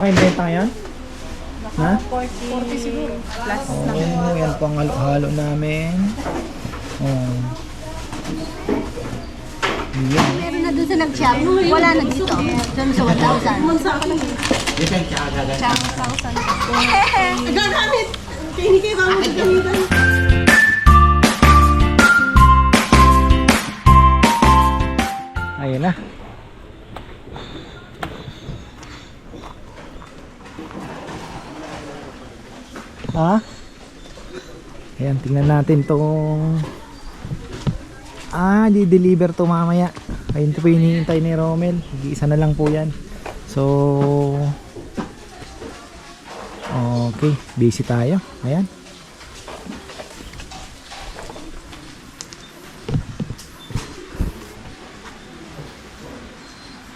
Okay, benta ngayon? Ha? 40 siguro. Plus Oo, oh, yan po ang halo-halo namin. Oh. Yan. Meron na dun sa nag-shop. Wala na dito. Dun sa 1,000. Ayun na. Ha? Ayan, tingnan natin tong Ah, di-deliver to mamaya. Ayun to po hinihintay ni Romel. Isa na lang po yan. So, okay. Busy tayo. Ayan.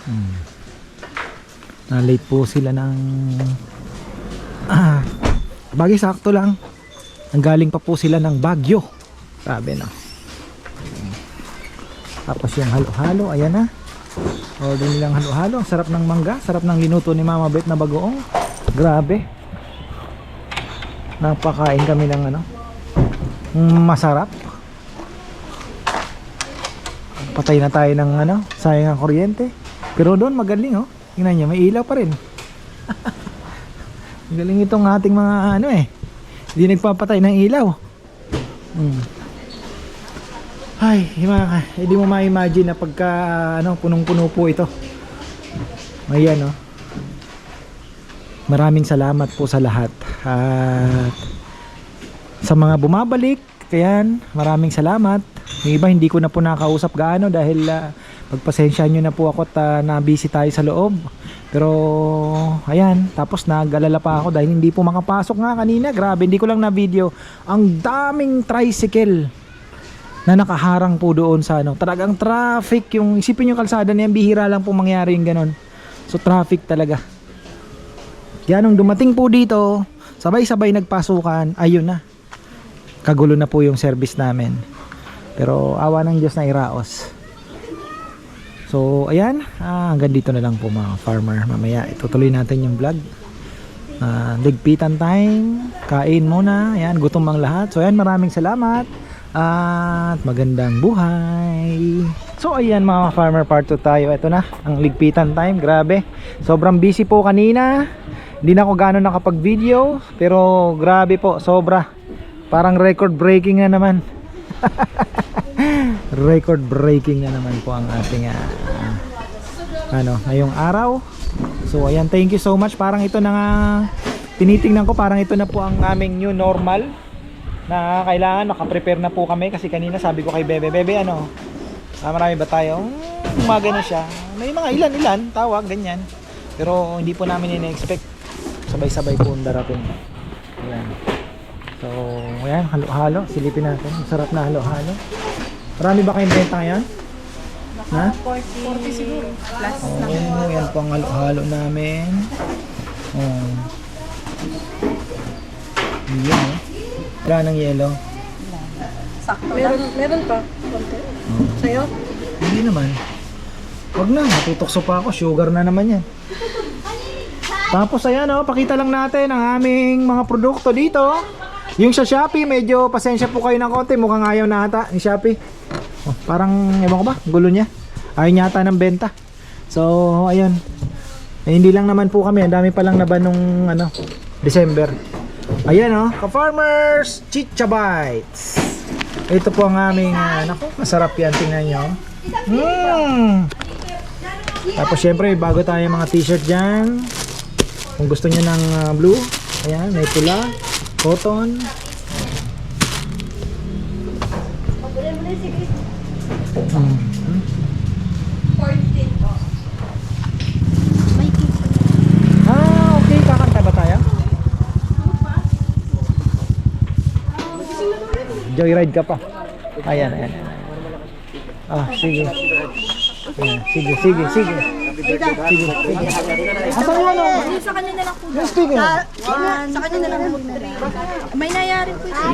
Hmm. Na-late po sila ng... Ah, bagay sakto lang. Ang galing pa po sila ng Bagyo. Sabi no. Tapos yung halo-halo, ayan na. Order nilang halo-halo. Ang sarap ng mangga. Sarap ng linuto ni Mama Bet na bagoong. Grabe. Napakain kami ng ano. Masarap. Patay na tayo ng ano. Sayang ang kuryente. Pero doon magaling oh. Tingnan niyo, may ilaw pa rin. Magaling itong ating mga ano eh. Hindi nagpapatay ng ilaw. Hmm. Ay, hindi mo ma-imagine na pagka ano, punong-puno po ito. Ayan, oh. Maraming salamat po sa lahat. At sa mga bumabalik, kayan, maraming salamat. Yung iba hindi ko na po nakausap gaano dahil uh, pagpasensya nyo na po ako at uh, na-busy tayo sa loob. Pero ayan, tapos nag-alala pa ako dahil hindi po makapasok nga kanina. Grabe, hindi ko lang na video. Ang daming tricycle na nakaharang po doon sa ano. Talagang traffic yung isipin yung kalsada niyan bihira lang po mangyari yung ganon. So traffic talaga. Kaya nung dumating po dito, sabay-sabay nagpasukan, ayun na. Kagulo na po yung service namin. Pero awa ng Diyos na iraos. So ayan, ah, hanggang dito na lang po mga farmer. Mamaya itutuloy natin yung vlog. Ah, ligpitan time, kain muna. Ayan, gutom ang lahat. So ayan, maraming salamat. At magandang buhay. So ayan mga farmer part 2 tayo. Ito na, ang ligpitan time. Grabe. Sobrang busy po kanina. Hindi na ako gano'n nakapag-video. Pero grabe po, sobra. Parang record breaking na naman. record breaking na naman po ang ating ah, ano, ngayong araw. So ayan, thank you so much. Parang ito na nga tinitingnan ko, parang ito na po ang aming new normal na kailangan nakaprepare na po kami kasi kanina sabi ko kay Bebe, Bebe ano, ah, marami ba tayo? Hmm, Umaga na siya. May mga ilan-ilan tawag, ganyan. Pero hindi po namin ina-expect. Sabay-sabay po ang darating. Ayan. So, ayan, halo-halo. Silipin natin. Masarap na halo-halo. Marami ba kayong benta ngayon? Ha? 40 siguro. Plus Oh, yan po ang halo-halo namin. Oh. Yan, oh. Wala ng yelo. sakto Meron, meron pa. Konti. Sa'yo? Hindi naman. Wag na, matutokso pa ako. Sugar na naman yan. Tapos ayan oh, pakita lang natin ang aming mga produkto dito. Yung sa Shopee, medyo pasensya po kayo ng konti. Mukhang ayaw na ata ni Shopee. Parang, ewan ko ba, gulo niya. Ayaw niya ata ng benta. So, ayun. Eh, hindi lang naman po kami. Ang dami pa lang na ba nung ano, December. Ayan oh, ka-farmers, Chicha Bites. Ito po ang aming, uh, naku, masarap yan. Tingnan nyo. Mmm! Tapos syempre, bago tayo mga t-shirt dyan. Kung gusto niyo ng ah, blue, ayan, may pula, cotton. Mhm. Ah, okay. Kakanta ba tayo? Joyride ka pa. Ayan, ayan. ayan. Ah, sige. Ayan, sige, sige, sige. Asan yung ano? Sa kanya na lang po. Yung. Sa kanya na lang po. May nangyari po ito.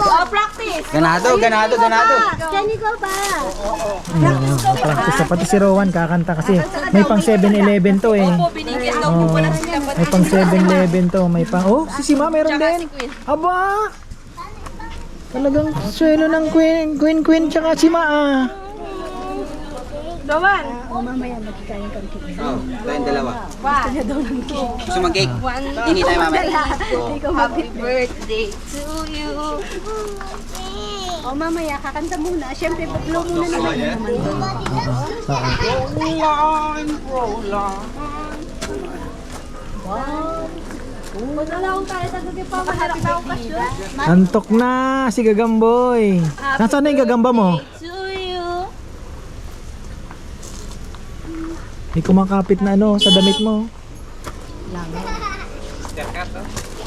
Oh, practice. Ganado, ganado, ganado. Jenny ko ba? Ayan, oh, practice na pati si Rowan kakanta kasi may pang 7-Eleven to eh. Po, binigyan daw po Oh, pala sila. may pang 7-Eleven to, may pang Oh, si Sima meron din. Aba. Talagang swelo ng Queen, Queen, Queen tsaka Sima ah. Dawan. O mamaya magkikain kami kikita. Oh, tayong dalawa. One. Gusto mag-cake? One. Hingi tayo mamaya. Happy birthday to you. O mamaya kakanta muna. Siyempre blow muna naman naman doon. Oo. Maglalawang tayo sa gabi pa. Maharap na akong kasyon. Antok na si Gagamboy. Nasaan na yung gagamba mo? To you. May kumakapit na ano sa damit mo.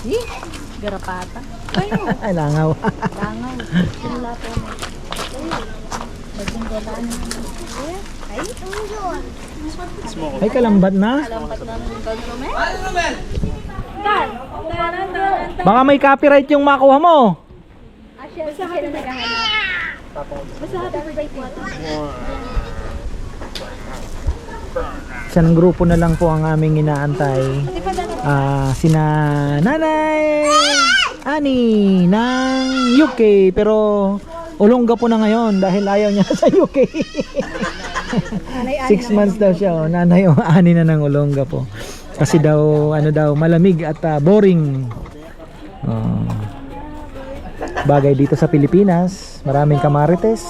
Eh, garapata. Ay, langaw. Langaw. Sila po mo. Bagong galaan. Ay, ano? Ay, kalambat na. Lampat na ng gagawin. Baka may copyright yung makuha mo. Ah, siya, siya na naghahanap. Basta happy birthday. Isang grupo na lang po ang aming inaantay. Ah, sina Nanay Ani ng UK pero Olongga po na ngayon dahil ayaw niya sa UK. Six months daw siya. Oh. Nanay o ani na ng Olongga po. Kasi daw ano daw malamig at ah, boring. Oh. Bagay dito sa Pilipinas, maraming kamarites.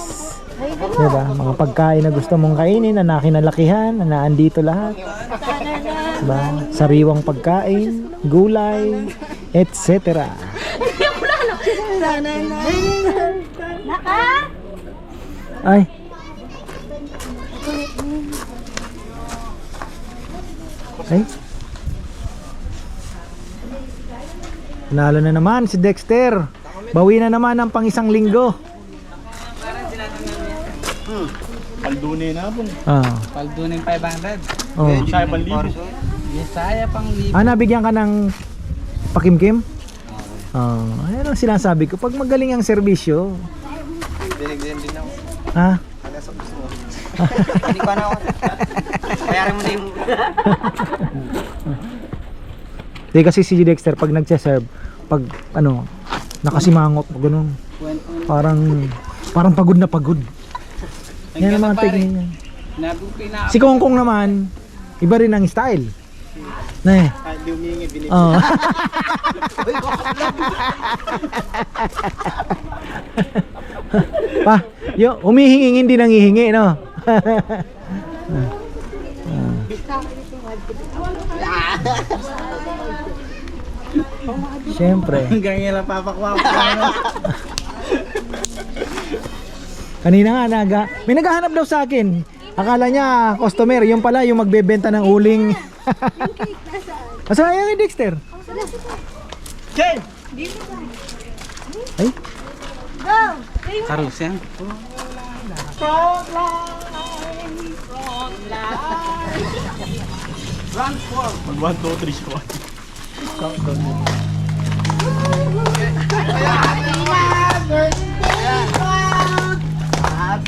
Diba? Mga pagkain na gusto mong kainin, na nakinalakihan, na naandito lahat. Diba? Sariwang pagkain, gulay, etc. Ay. Ay. Nalo na naman si Dexter. Bawi na naman ang pang isang linggo. Paldune na po. Ah. Paldo ng 500. Oh. Siya ay panlibo. Yesaya pang libo. Ah, nabigyan ka ng pakimkim? Oh, ayun ang sinasabi ko. Pag magaling ang serbisyo, Binigyan din ako. ha? Hanggang sa gusto mo. Hindi pa na ako. Bayaran mo na yung... Di kasi si Dexter pag nagse-serve, pag ano, nakasimangot, ganun. Parang parang pagod na pagod. Yan ang mga tingin niya. Si Kong Kong naman, iba rin ang style. Na eh. Kahit di humingi, binigyan. Oo. pa, yo, humihingi hindi nangihingi, no? Siyempre. Hanggang yan lang papakwa ko. Kanina nga, naga, may naghahanap daw sa akin. Akala niya, customer, yung pala yung magbebenta ng uling. Asa yung Dexter? Chen! Ay, Karus yan. Mag 1, 2, 3,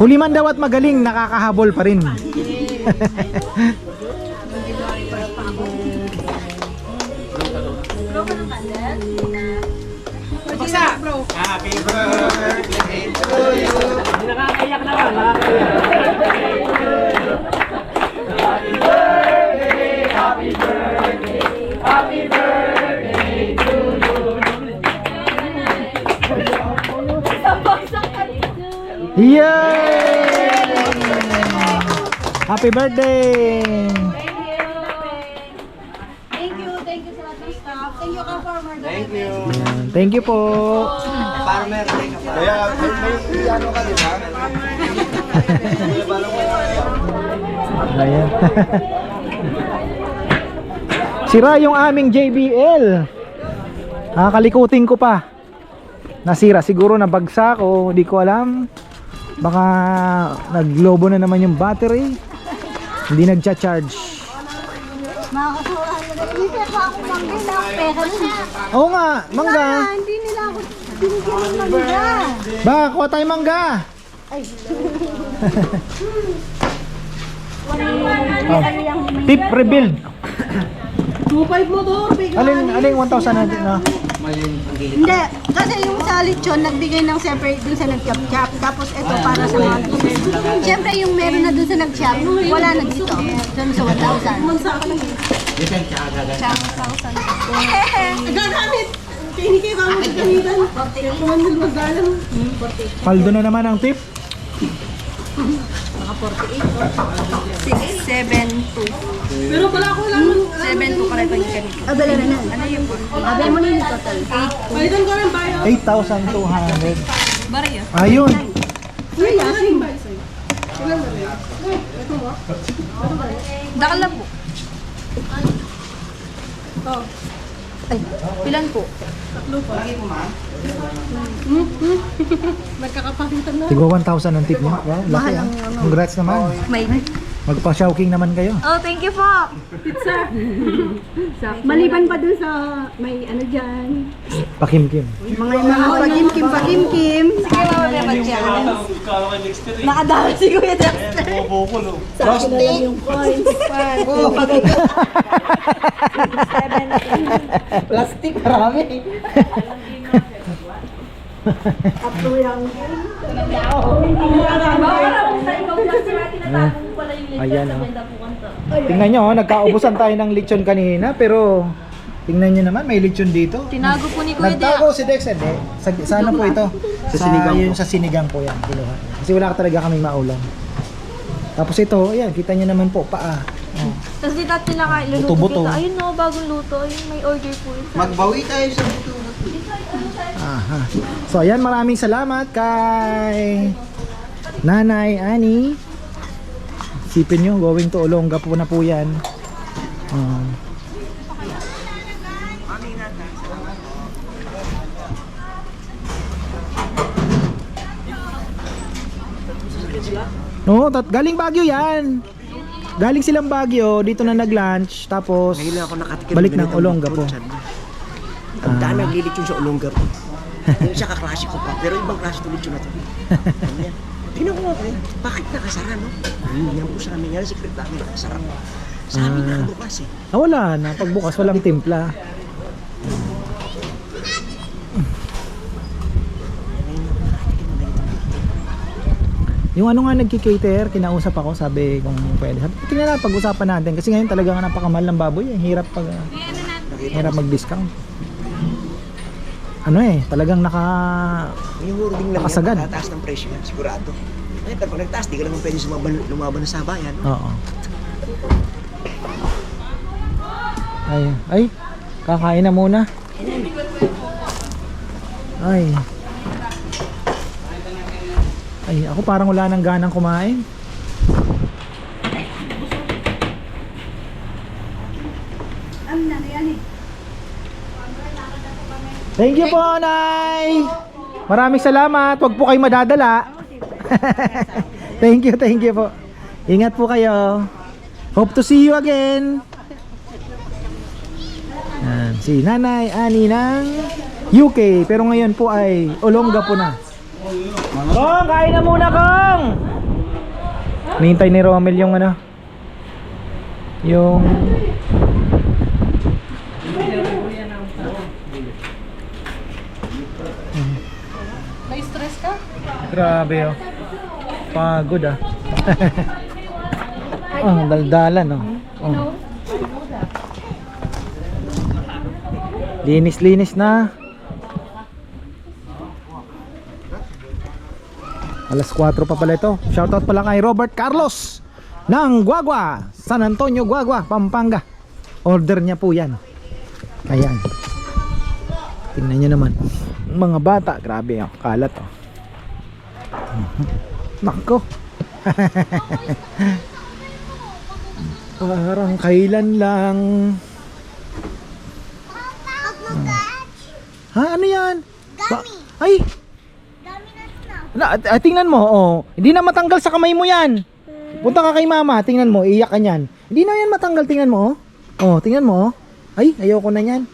Huli man daw at magaling, nakakahabol pa rin. Happy birthday! Thank you, thank you sa lahat ng staff. Thank you, ka-farmer. Thank you. Thank you po. Farmer, thank you. Kaya may, may ano ka di ba? Ayan. Sira yung aming JBL. Nakakalikutin ko pa. Nasira siguro nabagsak o di ko alam. Baka naglobo na naman yung battery. Hindi nagcha-charge. Makakasuhan na rin. Hindi pa ako manggay na ang pera niya. Oo nga, mangga. Ah, hindi nila ako binigyan ng mangga. Ba, kuha tayo mangga. oh. Tip rebuild. 2.5 mo to, big. Alin, alin 1,000 natin na. Hindi, kasi yung sa lechon, nagbigay ng separate dun sa nag-chop-chop. Tapos ito para sa mga Siyempre yung meron na dun sa nag-chop, wala na dito. Dun sa 1,000. Gagamit! Pinigay ka mo sa kanilan. Kumanil magalang. Paldo na naman ang tip. 672. Pero pala ako lang. 72 pala ito yung ganito. Abala na na. Ano yung Abala mo na yung total. Palitan ko rin bayo. 8,200. Bariya. Ayun. Uy, yasin. Ilan ba rin? Ito mo? Dakal lang po. Oh. Ay, ilan po? Tatlo po. Nagkakapagitan na. Tigwa 1,000 ang tip niya. Wow, laki ah. Congrats naman. May. Magpa-shouking naman kayo. Oh, thank you po. Pizza. Maliban pa dun sa may ano dyan. Pakimkim. Mga mga pagimkim, pagimkim. Sige, mama, may mag-challenge. Nakadala si Kuya Dexter. Plastic, marami. Ayan oh. Tingnan nyo, oh, nagkaubusan tayo ng lechon kanina, pero tingnan nyo naman, may lechon dito. Tinago po ni Kuya Dexter. Nagtago si Dex, eh. Sa, sana po ito. Sa, sinigang yun, Sa sinigang po yan, kinuha. Kasi wala talaga kaming maulam. Tapos ito, ayan, kita nyo naman po, paa. Oh. Tapos dito at luluto Buto-buto. dito. Ayun no, bagong luto. Ayun, may order po yun. Magbawi tayo sa buto. Aha. So ayan, maraming salamat kay Nanay Ani. Sipin nyo, going to Olongga po na po yan. Um, No, tat galing Baguio yan. Galing silang Baguio, dito na nag-lunch, tapos Ngayon ako nakatikim. balik ng ng Olongga po. Ang daan naglilit yun sa Olongga po. Yung isa kaklase ko pa, pero ibang klase tulit yun na to. Sabi niya, Tingnan ko nga kayo, bakit nakasara no? Hmm, yan po sa amin, yan ang secret namin nakasara. Sa amin nakabukas eh. Ah, wala na. Pagbukas, walang timpla. Yung ano nga nagki-cater, kinausap ako, sabi kung pwede. Sabi, tingnan natin, pag-usapan natin. Kasi ngayon talaga nga napakamahal ng baboy. Eh. Hirap pag, hirap mag-discount. Ano eh, talagang naka... Yung wording lang Nakasagad. yan, tataas ng presyo yan, sigurado. Ngayon, pag nagtaas, di ka naman pwede sumaban, lumaban sa bayan. Oo. Ay, ay, kakain na muna. Ay. Ay, ako parang wala nang ganang kumain. Thank you po, Nay! Maraming salamat. Huwag po kayo madadala. thank you, thank you po. Ingat po kayo. Hope to see you again. Yan, si Nanay Ani ng UK. Pero ngayon po ay Olongga po na. Kong, kain na muna, Kong! Nihintay ni Romel yung ano. Yung... May stress ka? Grabe oh. Pagod ah. oh, daldalan oh. oh. Linis-linis na. Alas 4 pa pala ito. Shoutout pala kay Robert Carlos ng Guagua, San Antonio, Guagua, Pampanga. Order niya po yan. Ayan. Tingnan nyo naman. Mga bata, grabe oh. Kalat oh. Nako. Parang kailan lang. Ha? Ano yan? Ba- Ay! Na, at- at tingnan mo, oh. Hindi na matanggal sa kamay mo yan. Punta ka kay mama, tingnan mo, iyak ka niyan. Hindi na yan matanggal, tingnan mo, oh. Oh, tingnan mo, oh. Ay, ayoko na yan.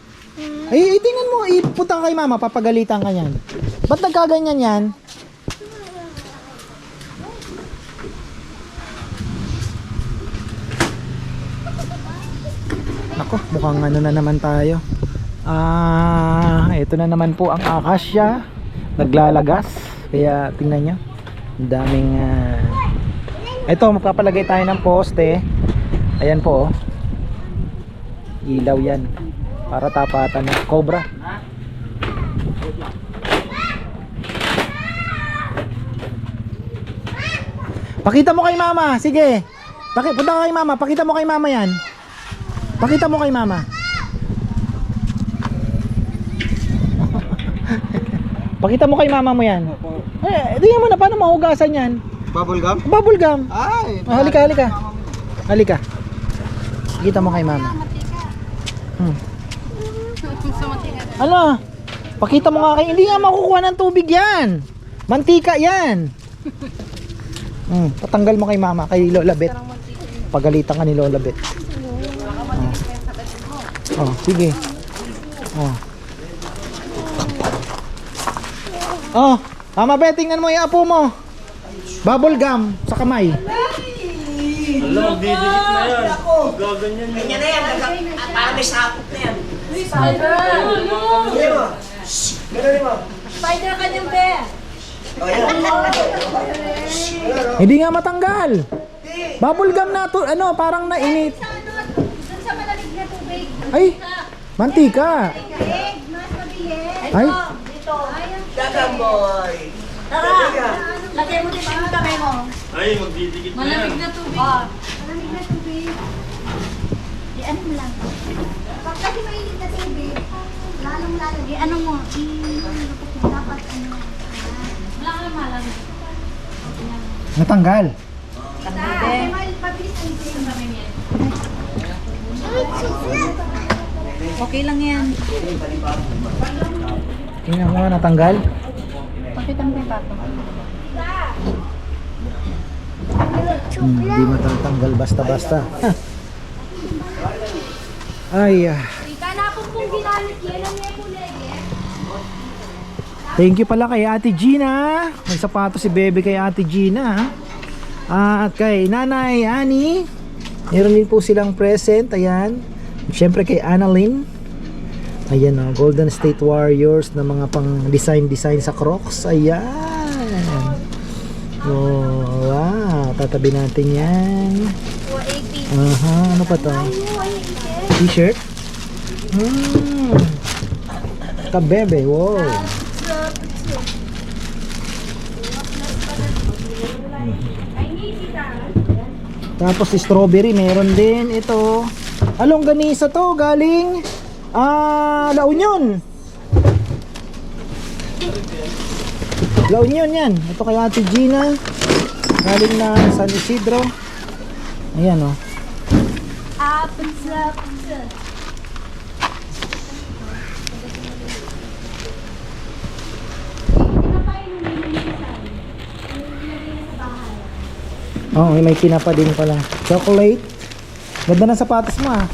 Ay, ay, tingnan mo, ipunta ka kay mama, papagalitan ka niyan. Ba't nagkaganyan yan? Nako, mukhang ano na naman tayo. Ah, ito na naman po ang akasya. Naglalagas. Kaya tingnan nyo. Ang daming ah, Ito, magpapalagay tayo ng poste. Ayan po oh. Ilaw yan. Para tapatan ng cobra. Pakita mo kay mama. Sige. Paki punta ka kay mama. Pakita mo kay mama yan. Pakita mo kay mama. Pakita mo kay mama mo yan. Eh, di mo na paano mahugasan yan? Bubble gum? Bubble gum. Ay! Oh, halika, halika. Halika. Pakita mo kay mama. Hmm. Ano? Pakita mo nga kay hindi nga makukuha ng tubig yan. Mantika yan. Hmm, patanggal mo kay mama, kay Lola Bet. Pagalitan ka ni Lola Bet. Oh, sige. Oh. Oh, Mama Bet, tingnan mo yung apo mo. Bubble gum sa kamay. Ganyan na yan. naga- Parang may sakop na yan. Spider ka niyan, be. O yan. Hindi nga matanggal. Bubble gum na to, ano, parang nainit. Doon sa malalig na tubig. Ay, mantika. Ay, Dagang boy. Tara, lagay mo din yung kamay mo. Malamig na tubig. Malamig na tubig. Di ano mo lang. Pag kasi mainit na tubig, lalong lalo. Di ano mo, i dapat ano. Wala ka malamig. natanggal. Kasi mabilis ang tubig. Okay lang yan. Tingnan mo, natanggal. Pakita mo kay Papa. Hmm, Hindi matatanggal basta-basta. Ay, ah. Thank you pala kay Ate Gina. May sapato si Bebe kay Ate Gina. Ah, at kay Nanay Ani. Meron din po silang present. Ayan. Siyempre kay Annalyn. Ayan o. Golden State Warriors na mga pang design-design sa Crocs. Ayan. Oh, wow. Tatabi natin yan. Aha. Ano pa to? T-shirt? Hmm. Kabebe. Wow. Tapos strawberry meron din ito. Along ganisa to galing ah La Union. La Union yan. Ito kay Ate Gina. Galing na San Isidro. Ayan oh. Apples, apples. Oh, may, kinapa din pala. Chocolate. Ganda ng sapatos mo ah.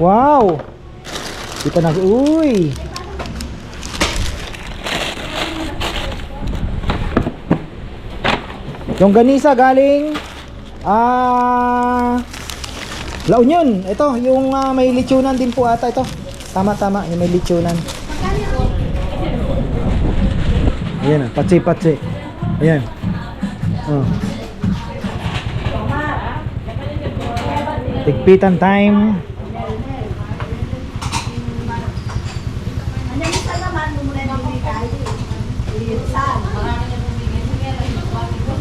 Wow! Di pa nag... Uy! Yung ganisa galing ah La Union. Ito, yung ah, may lechonan din po ata ito. Tama tama, yung may lechonan. Ayan ah, patsi patsi. Ayan. Oh. Tigpitan time.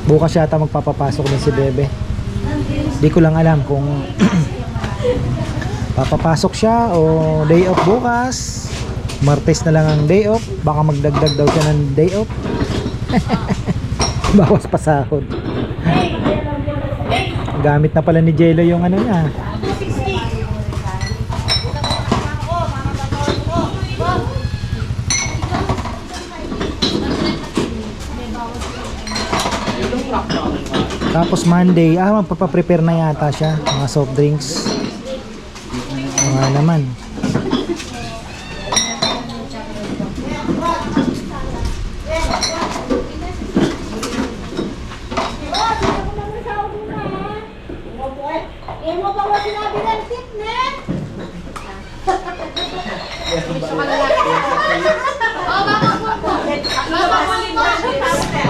Bukas yata magpapapasok din si Bebe. Di ko lang alam kung papapasok siya o day off bukas. Martes na lang ang day off. Baka magdagdag daw siya ng day off. Bawas pa sahod. Gamit na pala ni Jello yung ano niya. Tapos Monday, ah, magpapaprepare na yata siya. Mga soft drinks. Mga naman.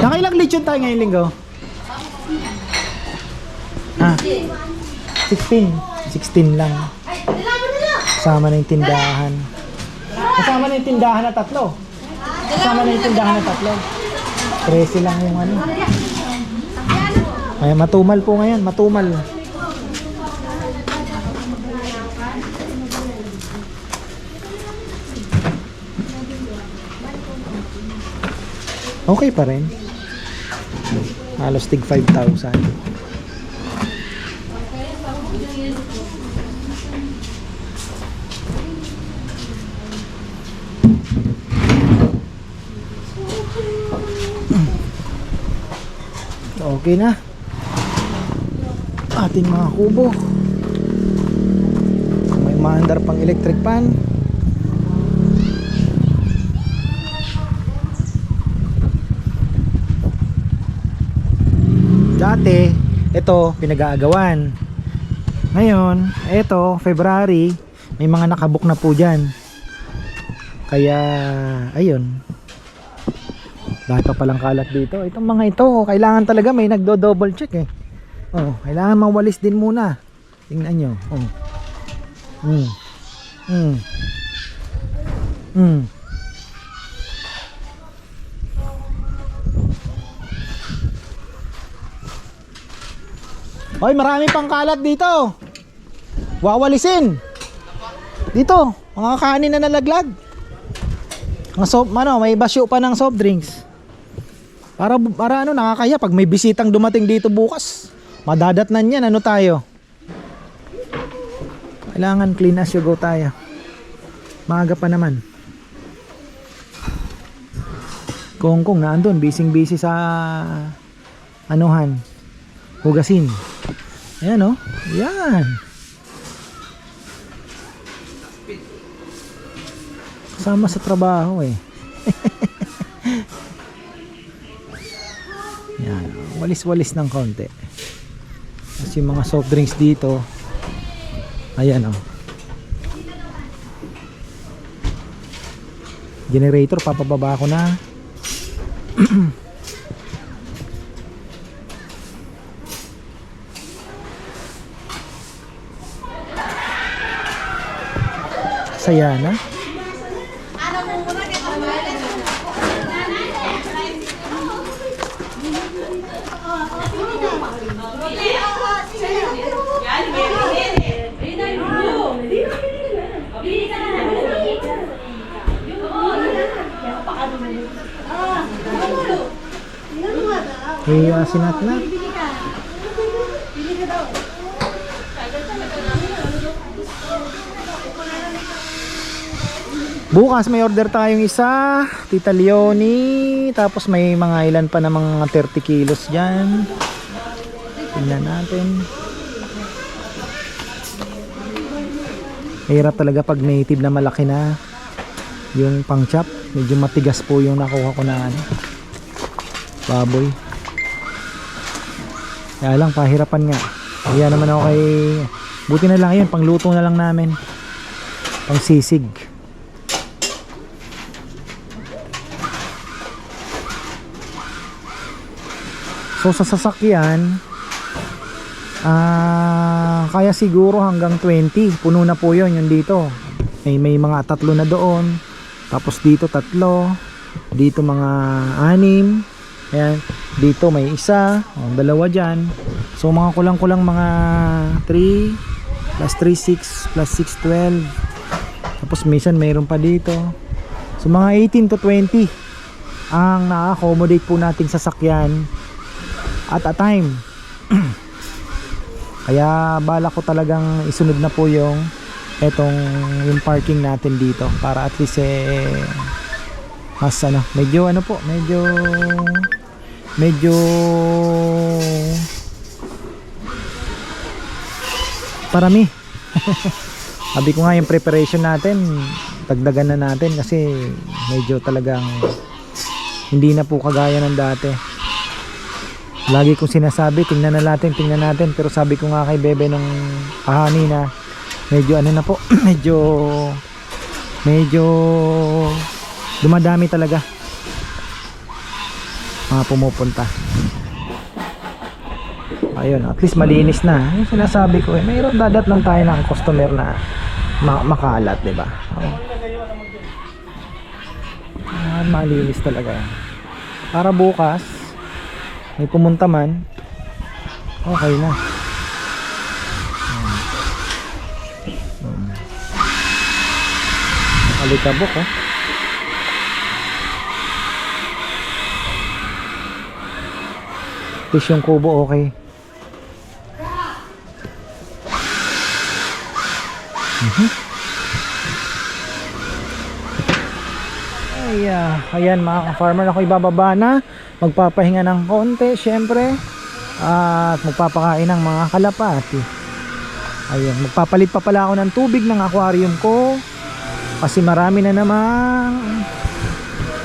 Nakailang lechon tayo ngayong linggo? Ah, 16. 16 lang. Kasama na yung tindahan. Kasama na yung tindahan na tatlo. Kasama na yung tindahan na tatlo. 13 lang yung ano. Ay, matumal po ngayon, matumal. Okay pa rin. Halos tig 5,000. Okay na. Ating mga kubo. May maandar pang electric pan. Dati, ito pinag-aagawan. Ngayon, ito, February, may mga nakabook na po dyan. Kaya, ayun. Dahil pa palang kalat dito. Itong mga ito, kailangan talaga may nagdo-double check eh. Oh, kailangan mawalis din muna. Tingnan nyo. Oh. Mm. Mm. Mm. Hoy, marami pang kalat dito. Wawalisin. Dito, mga kanin na nalaglag. Mga soft, ano, may basyo pa ng soft drinks. Para, para ano, nakakaya pag may bisitang dumating dito bukas. Madadatnan yan, ano tayo? Kailangan clean as you go tayo. Maaga pa naman. Kung kung na andun, busy busy sa anuhan. Hugasin. Ayan oh. Yan. Sama sa trabaho eh. Yan. Walis-walis ng konti. Kasi yung mga soft drinks dito. Ayan oh. Generator, papababa ko na. Saya na. Kaya sinat na. Bukas may order tayong isa, Tita Leonie, tapos may mga ilan pa na mga 30 kilos dyan. Tingnan natin. Hirap talaga pag native na malaki na yung pang chop. Medyo matigas po yung nakuha ko na ano, baboy. Kaya lang, pahirapan nga. Kaya naman ako kay... Buti na lang yun, pangluto na lang namin. Pang sisig. So sa sasakyan, Ah, kaya siguro hanggang 20. Puno na po 'yon yung dito. May may mga tatlo na doon. Tapos dito tatlo. Dito mga anim. Ayan. Dito may isa. O, dalawa dyan. So mga kulang-kulang mga 3 plus 3, 6 plus 6, 12. Tapos minsan mayroon pa dito. So mga 18 to 20 ang na-accommodate po nating sasakyan at a time. Kaya bala ko talagang isunod na po yung etong yung parking natin dito para at least eh mas ano, medyo ano po, medyo medyo parami. Sabi ko nga yung preparation natin, dagdagan na natin kasi medyo talagang hindi na po kagaya ng dati. Lagi kong sinasabi, tingnan na natin, tingnan natin. Pero sabi ko nga kay Bebe nung kahani na medyo ano na po, medyo medyo dumadami talaga mga pumupunta. Ayun, at least malinis na. Yung sinasabi ko, eh, mayroon dadat lang tayo ng customer na ma- makalat, ba? Oh. Ah, malinis talaga. Para bukas, may pumunta man, okay na. Hmm. Alikabok, oh. Fish yung kubo, okay. Ay, ah, ayan mga farmer ako ibababa na. Magpapahinga ng konti, syempre. At magpapakain ng mga kalapati. Ayun, magpapalit pa pala ako ng tubig ng aquarium ko. Kasi marami na namang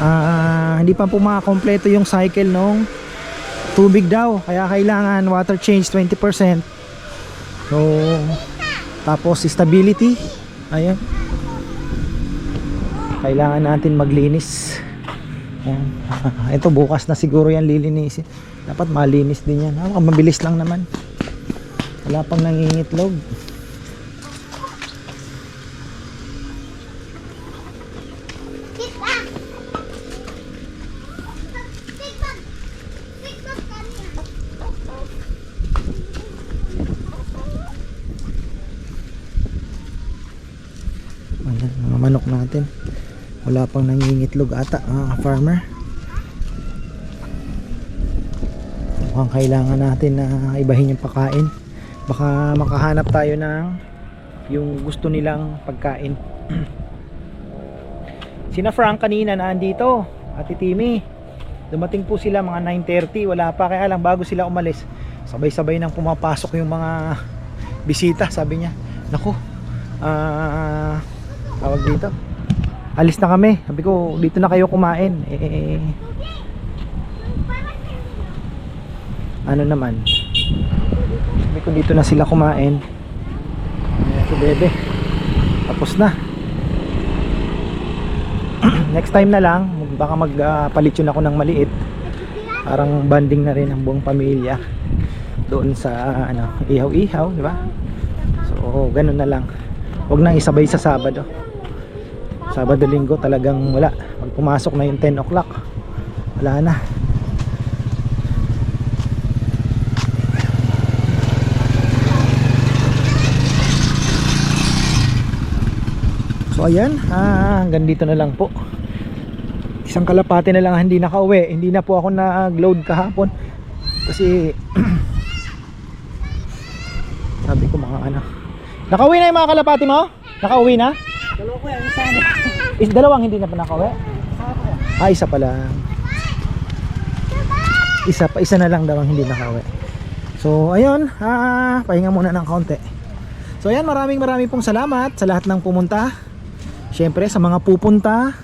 ah, hindi pa po makakompleto yung cycle nung tubig daw. Kaya kailangan water change 20%. So, tapos stability. Ayan kailangan natin maglinis Ayan. ito bukas na siguro yan lilinisin dapat malinis din yan ah, mabilis lang naman wala pang nangingitlog Ayan, mga manok natin wala pang nangingitlog ata mga farmer. Mukhang kailangan natin na ibahin yung pagkain. Baka makahanap tayo ng yung gusto nilang pagkain. Sina Frank kanina na andito ati Timmy. Dumating po sila mga 9.30 wala pa. Kaya lang bago sila umalis sabay sabay nang pumapasok yung mga bisita sabi niya. Naku ah tawag dito alis na kami. Sabi ko dito na kayo kumain. Eh ano naman? Sabi ko dito na sila kumain. Ayan si bebe. Tapos na. Next time na lang baka magpalit yun ako ng maliit. Parang banding na rin ang buong pamilya. Doon sa ano ihaw-ihaw di ba? So ganun na lang. Wag nang isabay sa Sabado Sabado linggo talagang wala. Pag pumasok na yung 10 o'clock wala na. So ayan. Ah, hanggang dito na lang po. Isang kalapati na lang ang hindi nakauwi. Hindi na po ako nag-load kahapon. Kasi sabi ko mga ano nakauwi na yung mga kalapati mo? nakauwi na? Is dalawang hindi na pa nakauwi? Ah, isa pa lang. Isa pa, isa na lang daw ang hindi nakauwi. So, ayun, ah, pahinga muna ng kaunti. So, ayan, maraming maraming pong salamat sa lahat ng pumunta. Siyempre, sa mga pupunta,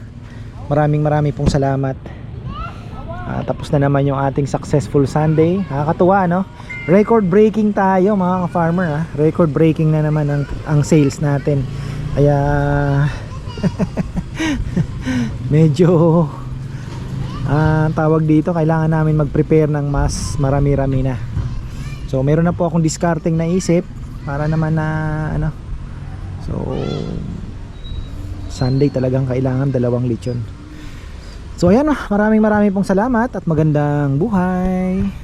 maraming maraming pong salamat. Ah, tapos na naman yung ating successful Sunday. Nakakatuwa, no? Record breaking tayo, mga ka-farmer, ha? Record breaking na naman ang, ang sales natin. Kaya, medyo ah tawag dito kailangan namin mag-prepare ng mas marami-rami na So meron na po akong discarding na isip para naman na ano. So Sunday talagang kailangan dalawang lechon. So ayan, ah, maraming maraming pong salamat at magandang buhay.